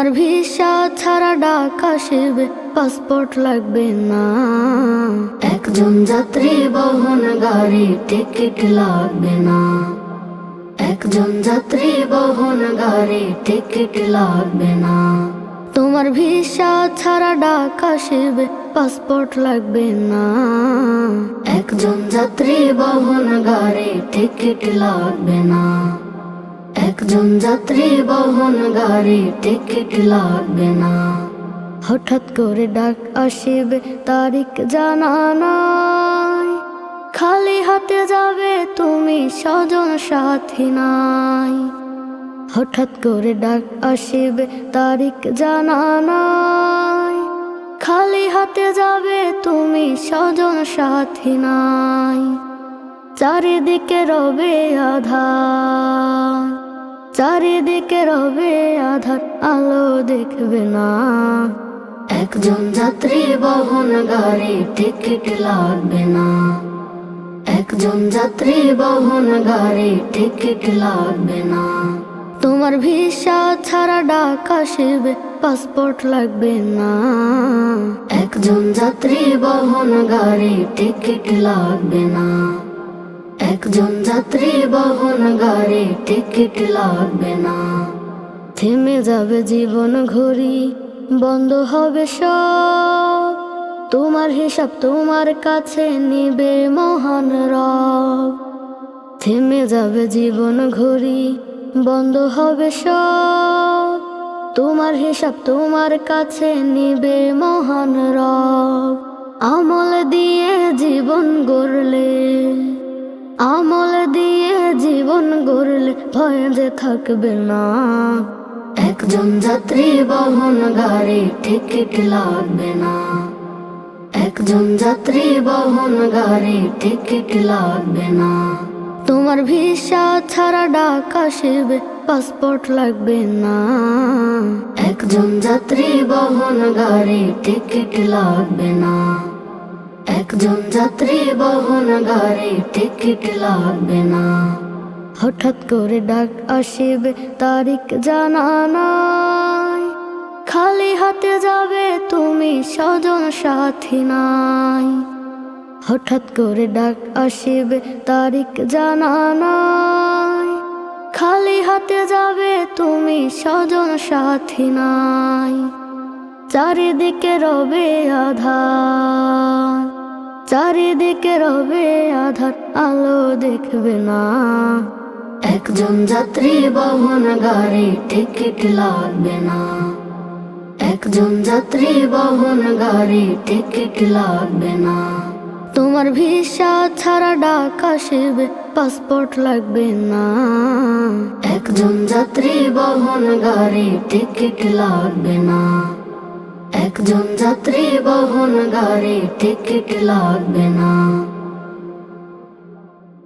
তোমার ভিসা ছাড়া ডাক আসবে পাসপোর্ট লাগবে না। একজন যাত্রী বহন গাড়ি টিকিট লাগবে না। একজন যাত্রী বহন গাড়ি টিকিট লাগবে না। তোমার ভিসা ছাড়া ডাক আসবে পাসপোর্ট লাগবে না। একজন যাত্রী বহন গাড়ি টিকিট লাগবে না। একজন যাত্রী বহন গাড়ি, টিকিট লাগবে না। হঠাৎ করে ডাক আসিবে, তারিখ জানা খালি হাতে যাবে, তুমি স্বজন সাথী নাই। হঠাৎ করে ডাক আসিবে, তারিখ জানা খালি হাতে যাবে, তুমি স্বজন সাথী নাই। চারিদিকে রবে আধার। চারিদিকে রবে আধার, আলো দেখবে না। একজন যাত্রী বহন গাড়ি, টিকিট লাগবে না। একজন যাত্রী বহন গাড়ি, টিকিট লাগবে না। তোমার ভিসা ছাড়া ডাক আসবে পাসপোর্ট লাগবে না। একজন যাত্রী বহন গাড়ি, টিকিট লাগবে না। একজন যাত্রী বহন গাড়ি, টিকিট লাগবে না। থেমে যাবে জীবন ঘড়ি, বন্ধ হবে সব। তোমার হিসাব তোমার কাছে নিবে মহান রব। থেমে যাবে জীবন ঘড়ি, বন্ধ হবে সব। তোমার হিসাব তোমার কাছে নিবে মহান রব। আমল দিয়ে জীবন গড়লে আমল দিয়ে জীবন গড়লে ভয় যে থাকবে না। একজন যাত্রী বহন গাড়ি টিকিট লাগবে না। একজন যাত্রী বহন গাড়ি টিকিট লাগবে না। তোমার ভিসা ছাড়া ডাক আসবে, পাসপোর্ট লাগবে না। একজন যাত্রী বহন গাড়ি টিকিট লাগবে না। যাত্রী বহন গাড়ি, টিকিট লাগবে না। হঠাৎ করে ডাক আসিবে, তারিখ জানা নাই। খালি হাতে যাবে, তুমি স্বজন সাথী নাই। হঠাৎ করে ডাক আসিবে, তারিখ জানা নাই। খালি হাতে যাবে, তুমি স্বজন সাথী নাই। চারিদিকে রবে আধার। চারিদিকে রবে আধার, আলো দেখবে না। একজন যাত্রী বহন গাড়ি, টিকিট লাগবে না। একজন যাত্রী বহন গাড়ি, টিকিট লাগবে না। তোমার ভিসা ছাড়া ডাক আসবে, পাসপোর্ট লাগবে না। একজন যাত্রী বহন গাড়ি, টিকিট লাগবে না। একজন যাত্রী বহন গাড়ির টিকিট লাগবে না।